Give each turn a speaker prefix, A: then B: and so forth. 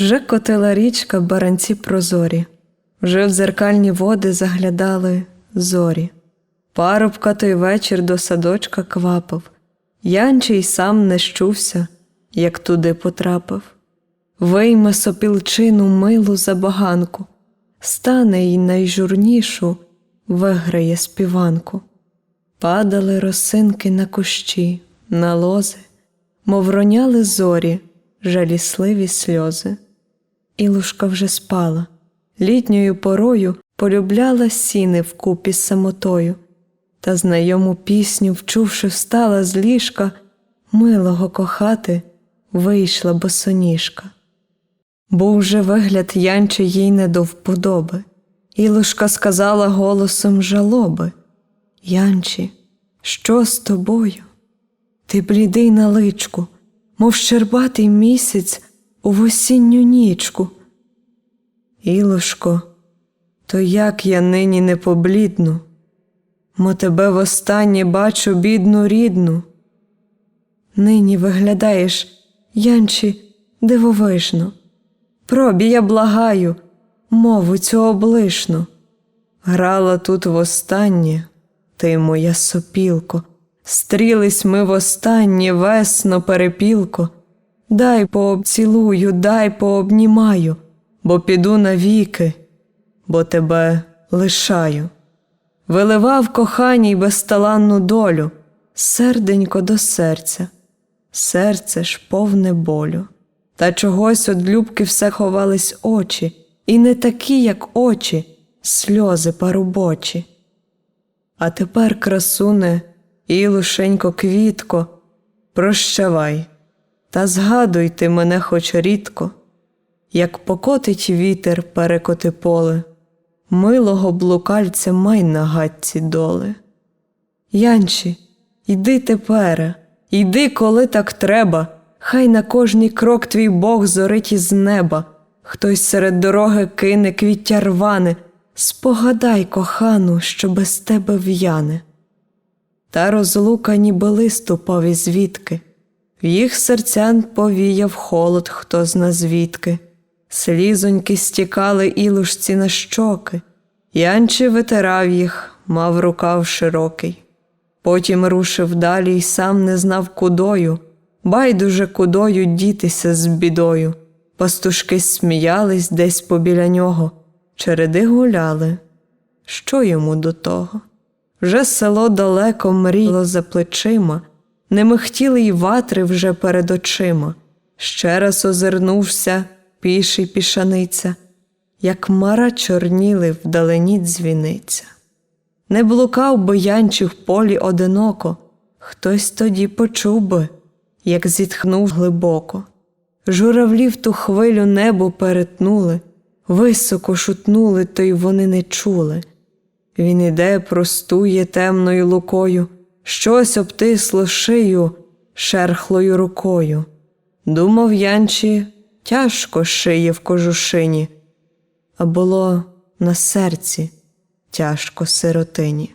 A: Вже котила річка баранці прозорі, вже в зеркальні води заглядали зорі. Парубка той вечір до садочка квапив, Янчий сам не щувся, як туди потрапив. Вийме сопілчину милу забаганку, стане й найжурнішу, виграє співанку. Падали росинки на кущі, на лози, мов роняли зорі, жалісливі сльози. Ілушка вже спала, літньою порою полюбляла сіни вкупі з самотою, та знайому пісню, вчувши, встала з ліжка, милого кохати, вийшла босоніжка. Був вже вигляд Янче їй не до вподоби. Ілушка сказала голосом жалоби Янчі, що з тобою? Ти блідий на личку, мов щербатий місяць у осінню нічку. Ілушко, то як я нині не поблідну, мо тебе востаннє бачу бідну рідну. Нині виглядаєш, Янчі, дивовижно. Пробі, я благаю, мову цю облишну. Грала тут востаннє, ти моя сопілко, стрілись ми востаннє весно перепілко. Дай пообцілую, дай пообнімаю, бо піду навіки, бо тебе лишаю. Виливав коханій безталанну долю, серденько до серця, серце ж повне болю. Та чогось од любки все ховались очі, і не такі, як очі, сльози парубочі. А тепер, красуне, і лишенько квітко, прощавай, та згадуй ти мене хоч рідко, як покотить вітер перекоти поле, милого блукальця май на гадці доли. Янчі, йди тепер, йди, коли так треба. Хай на кожний крок твій Бог зорить із неба, хтось серед дороги кине квіття рване, спогадай, кохану, що без тебе в'яне. Та розлука ніби лист упав звідки, їх серцян повіяв холод, хто зна звідки, слізоньки стікали ілушці на щоки, Янче витирав їх, мав рукав широкий. Потім рушив далі й сам не знав кудою. Байдуже кудою дітися з бідою. Пастушки сміялись десь побіля нього, череди гуляли. Що йому до того? Вже село далеко мріяло за плечима, не михтіли й ватри вже перед очима. Ще раз озирнувся піший пішаниця, як мара чорніли вдалині дзвіниця. Не блукав би янчі в полі одиноко, хтось тоді почув би як зітхнув глибоко. Журавлі в ту хвилю небо перетнули, високо шутнули, то й вони не чули. Він іде, простує темною лукою, щось обтисло шию шерхлою рукою. Думав Янчі, тяжко шиє в кожушині, а було на серці тяжко сиротині.